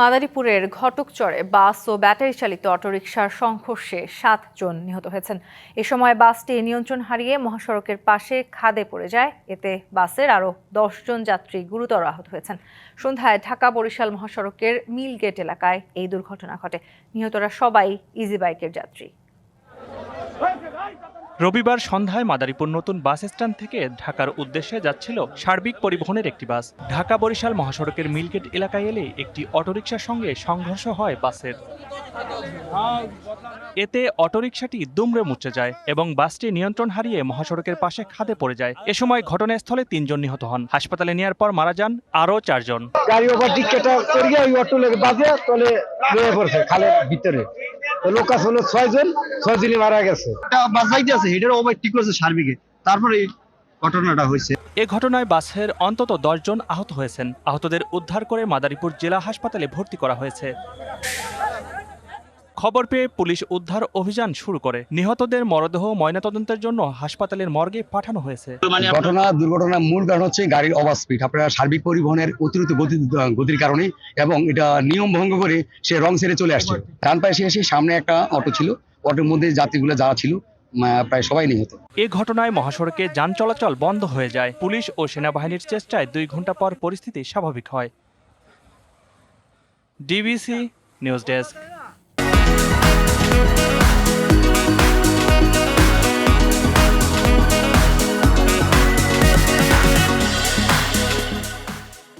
মাদারীপুরের ঘটকচরে বাস ও ব্যাটারি চালিত অটোরিকশার সংঘর্ষে সাতজন নিহত হয়েছেন। এ সময় বাসটি নিয়ন্ত্রণ হারিয়ে মহাসড়কের পাশে খাদে পড়ে যায়। এতে বাসের আরও জন যাত্রী গুরুতর আহত হয়েছেন। সন্ধ্যায় ঢাকা বরিশাল মহাসড়কের মিল গেট এলাকায় এই দুর্ঘটনা ঘটে। নিহতরা সবাই ইজি বাইকের যাত্রী। রবিবার সন্ধ্যায় মাদারীপুর নতুন বাস স্ট্যান্ড থেকে ঢাকার উদ্দেশ্যে যাচ্ছিল সার্বিক পরিবহনের একটি বাস। ঢাকা বরিশাল মহাসড়কের মিলগেট এলাকায় এলে একটি অটোরিকশার সঙ্গে সংঘর্ষ হয় বাসের। এতে অটোরিকশাটি দুমড়ে মুচড়ে যায় এবং বাসটি নিয়ন্ত্রণ হারিয়ে মহাসড়কের পাশে খাদে পড়ে যায়। এ সময় ঘটনাস্থলে তিনজন নিহত হন। হাসপাতালে নেওয়ার পর মারা যান আরও চারজন। গাড়ি তলে খালের ভিতরে। তো লোক ছয় হলো ছয়জন ছয়জনই মারা গেছে। বাস যাইতে আছে হেডের ওভারটেক করেছে সার্বিকে। তারপরে ঘটনাটা হয়েছে। এ ঘটনায় বাসের অন্তত জন আহত হয়েছেন। আহতদের উদ্ধার করে মাদারীপুর জেলা হাসপাতালে ভর্তি করা হয়েছে। খবর পেয়ে পুলিশ উদ্ধার অভিযান শুরু করে। নিহতদের মরদেহ ময়নাতদন্তের জন্য হাসপাতালের মর্গে পাঠানো হয়েছে। মানে ঘটনা দুর্ঘটনার মূল কারণ হচ্ছে গাড়ির ওভার স্পিড আপনার সার্বিক পরিবহনের অতিরিক্ত গতি গতির কারণে এবং এটা নিয়ম ভঙ্গ করে সে রং সেরে চলে আসছে ডান পাশে এসে সামনে একটা অটো ছিল। অটোর মধ্যে যাত্রীগুলো যারা ছিল। প্রায় সবাই নিহত। এ ঘটনায় মহাসড়কে যান চলাচল বন্ধ হয়ে যায়। পুলিশ ও সেনাবাহিনীর চেষ্টায় দুই ঘণ্টা পর পরিস্থিতি স্বাভাবিক হয়। DBC news desk.